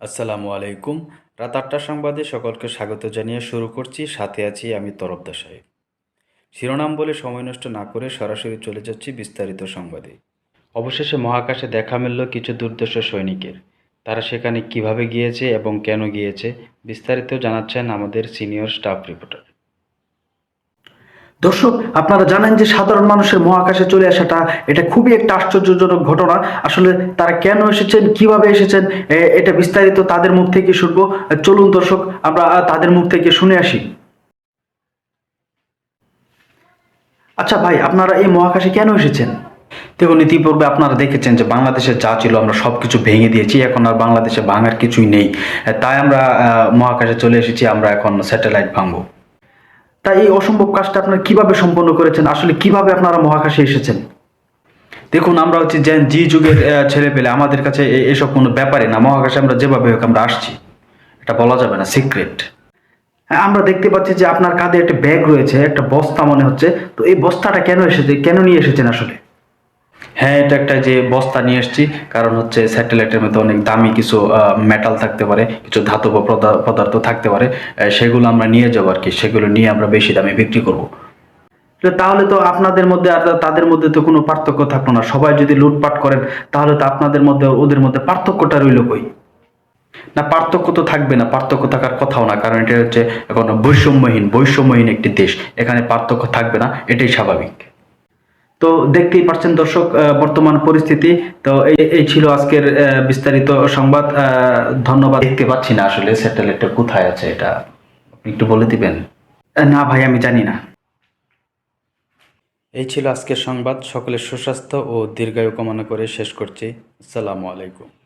আসসালামু আলাইকুম। রাত আটটা সংবাদে সকলকে স্বাগত জানিয়ে শুরু করছি। সাথে আছি আমি তরফদা সাহেব। শিরোনাম বলে সময় নষ্ট না করে সরাসরি চলে যাচ্ছি বিস্তারিত সংবাদে। অবশেষে মহাকাশে দেখা মিলল কিছু দুর্দশ সৈনিকের। তারা সেখানে কীভাবে গিয়েছে এবং কেন গিয়েছে বিস্তারিত জানাচ্ছেন আমাদের সিনিয়র স্টাফ রিপোর্টার। দর্শক, আপনারা জানেন যে সাধারণ মানুষের মহাকাশে চলে আসাটা, এটা খুবই একটা আশ্চর্যজনক ঘটনা। আসলে তারা কেন এসেছেন, কীভাবে এসেছেন এটা বিস্তারিত তাদের মুখ থেকে শুনব। চলুন দর্শক, আমরা তাদের মুখ থেকে শুনে আসি। আচ্ছা ভাই, আপনারা এই মহাকাশে কেন এসেছেন? দেখুন, ইতিপূর্বে আপনারা দেখেছেন যে বাংলাদেশে যা ছিল, আমরা সব কিছু ভেঙে দিয়েছি। এখন আর বাংলাদেশে ভাঙার কিছুই নেই। তাই আমরা মহাকাশে চলে এসেছি, আমরা এখন স্যাটেলাইট ভাঙবো। তাই এই অসম্ভব কাজটা আপনারা কীভাবে সম্পন্ন করেছেন? আসলে কীভাবে আপনারা মহাকাশে এসেছেন? দেখুন, আমরা হচ্ছে যে জি যুগের ছেলে পেলে, আমাদের কাছে এসব কোনো ব্যাপারে না। মহাকাশে আমরা যেভাবে হোক আমরা আসছি। এটা বলা যাবে না, সিক্রেট। আমরা দেখতে পাচ্ছি যে আপনার কাঁধে একটা ব্যাগ রয়েছে, একটা বস্তা মনে হচ্ছে। তো এই বস্তাটা কেন এসেছে, কেন নিয়ে এসেছেন আসলে? হ্যাঁ এটা একটা যে বস্তা নিয়ে এসেছি কারণ হচ্ছে স্যাটেলাইটের মধ্যে অনেক দামি কিছু মেটাল থাকতে পারে, কিছু ধাতব পদার্থ থাকতে পারে সেগুলো আমরা নিয়ে যাব আর কি, সেগুলো নিয়ে আমরা বেশি দামে বিক্রি করব। তাহলে তো আপনাদের মধ্যে আর তাদের মধ্যে তো কোনো পার্থক্য থাকল না, সবাই যদি লুটপাট করেন, তাহলে তো আপনাদের মধ্যে, ওদের মধ্যে পার্থক্যটা রইল কই? না, পার্থক্য তো থাকবে না, পার্থক্য থাকার কথাও না, কারণ এটা হচ্ছে এখন বৈষম্যহীন বৈষম্যহীন একটি দেশ, এখানে পার্থক্য থাকবে না, এটাই স্বাভাবিক। তো দেখতেই পাচ্ছেন দর্শক আহ, বর্তমান পরিস্থিতি। তো এই এই ছিল আজকের আহ, বিস্তারিত সংবাদ। আহ, ধন্যবাদ। দেখতে পাচ্ছি না আসলে স্যাটেলাইটটা কোথায় আছে এটা। আপনি একটু বলে দিবেন। না ভাই আমি জানি না। এই ছিল আজকের সংবাদ। সকলের সুস্বাস্থ্য ও দীর্ঘায়ু কামনা করে শেষ করছি। আসসালামু আলাইকুম।